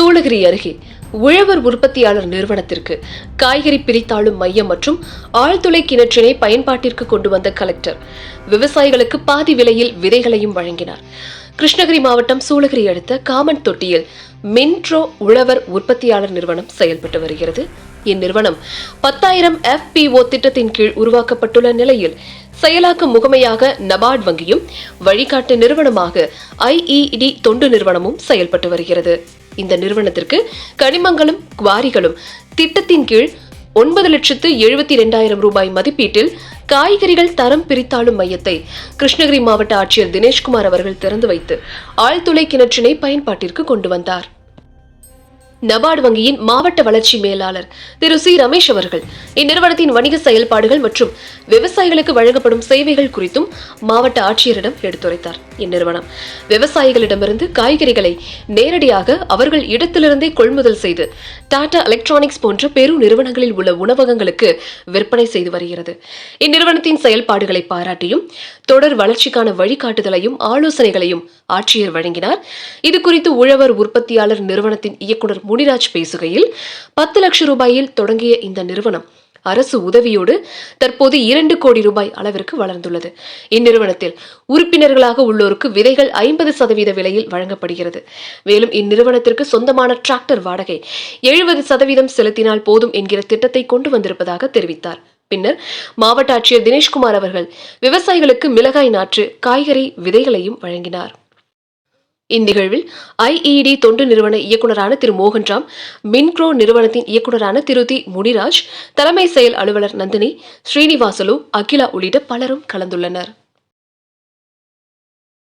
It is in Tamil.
சூளகிரி அருகே உழவர் உற்பத்தியாளர் நிறுவனத்திற்கு காய்கறி பிரித்தாளும் மையம் மற்றும் ஆழ்துளை கிணற்றினை பயன்பாட்டிற்கு கொண்டு வந்த கலெக்டர் விவசாயிகளுக்கு பாதி விலையில் விதைகளையும் வழங்கினார். கிருஷ்ணகிரி மாவட்டம் சூளகிரி அடுத்த காமன் தொட்டியில் மின்ட்ரோ உழவர் உற்பத்தியாளர் நிறுவனம் செயல்பட்டு வருகிறது. இந்நிறுவனம் பத்தாயிரம் எஃபிஓ திட்டத்தின் கீழ் உருவாக்கப்பட்டுள்ள நிலையில் செயலாக்க முகமையாக நபார்ட் வங்கியும் வழிகாட்டு நிறுவனமாக ஐஇடி தொண்டு நிறுவனமும் செயல்பட்டு வருகிறது. இந்த நிறுவனத்திற்கு கனிமங்களும் குவாரிகளும் திட்டத்தின் கீழ் ஒன்பது லட்சத்து எழுபத்தி இரண்டாயிரம் ரூபாய் மதிப்பீட்டில் காய்கறிகள் தரம் பிரித்தாளும் மையத்தை கிருஷ்ணகிரி மாவட்ட ஆட்சியர் தினேஷ்குமார் அவர்கள் திறந்து வைத்து ஆழ்துளை கிணற்றினை பயன்பாட்டிற்கு கொண்டு வந்தார். நபார்டு வங்கியின் மாவட்ட வளர்ச்சி மேலாளர் திரு சி. ரமேஷ் அவர்கள். இந்நிறுவனத்தின் வணிக செயல்பாடுகள் மற்றும் விவசாயிகளுக்கு வழங்கப்படும் சேவைகள் குறித்தும் மாவட்ட ஆட்சியரிடம் எடுத்துரைத்தார். இந்நிறுவனம் விவசாயிகளிடமிருந்து காய்கறிகளை நேரடியாக அவர்கள் இடத்திலிருந்தே கொள்முதல் செய்து டாடா எலக்ட்ரானிக்ஸ் போன்ற பெரு நிறுவனங்களில் உள்ள உணவகங்களுக்கு விற்பனை செய்து வருகிறது. இந்நிறுவனத்தின் செயல்பாடுகளை பாராட்டியும் தொடர் வளர்ச்சிக்கான வழிகாட்டுதலையும் ஆலோசனைகளையும் ஆட்சியர் வழங்கினார். இது குறித்து உழவர் உற்பத்தியாளர் நிறுவனத்தின் இயக்குனர் முனிராஜ் பேசுகையில் பத்து லட்சம் ரூபாயில் தொடங்கிய இந்த நிறுவனம் அரசு உதவியோடு தற்போது இரண்டு கோடி ரூபாய் அளவிற்கு வளர்ந்துள்ளது. இந்நிறுவனத்தில் உறுப்பினர்களாக உள்ளோருக்கு விதைகள் ஐம்பது சதவீத விலையில் வழங்கப்படுகிறது. மேலும் இந்நிறுவனத்திற்கு சொந்தமான டிராக்டர் வாடகை எழுபது சதவீதம் செலுத்தினால் போதும் என்கிற திட்டத்தை கொண்டு வந்திருப்பதாக தெரிவித்தார். பின்னர் மாவட்ட ஆட்சியர் தினேஷ்குமார் அவர்கள் விவசாயிகளுக்கு மிளகாய் நாற்று காய்கறி விதைகளையும் வழங்கினார். இந்நிகழ்வில் ஐஇடி தொண்டு நிறுவன இயக்குனரான திரு மோகன்ராம் மின்க்ரோ நிறுவனத்தின் இயக்குனரான திரு தி முனிராஜ் தலைமை செயல் அலுவலர் நந்தினி ஸ்ரீனிவாசலு அகிலா உள்ளிட்ட பலரும் கலந்துள்ளனர்.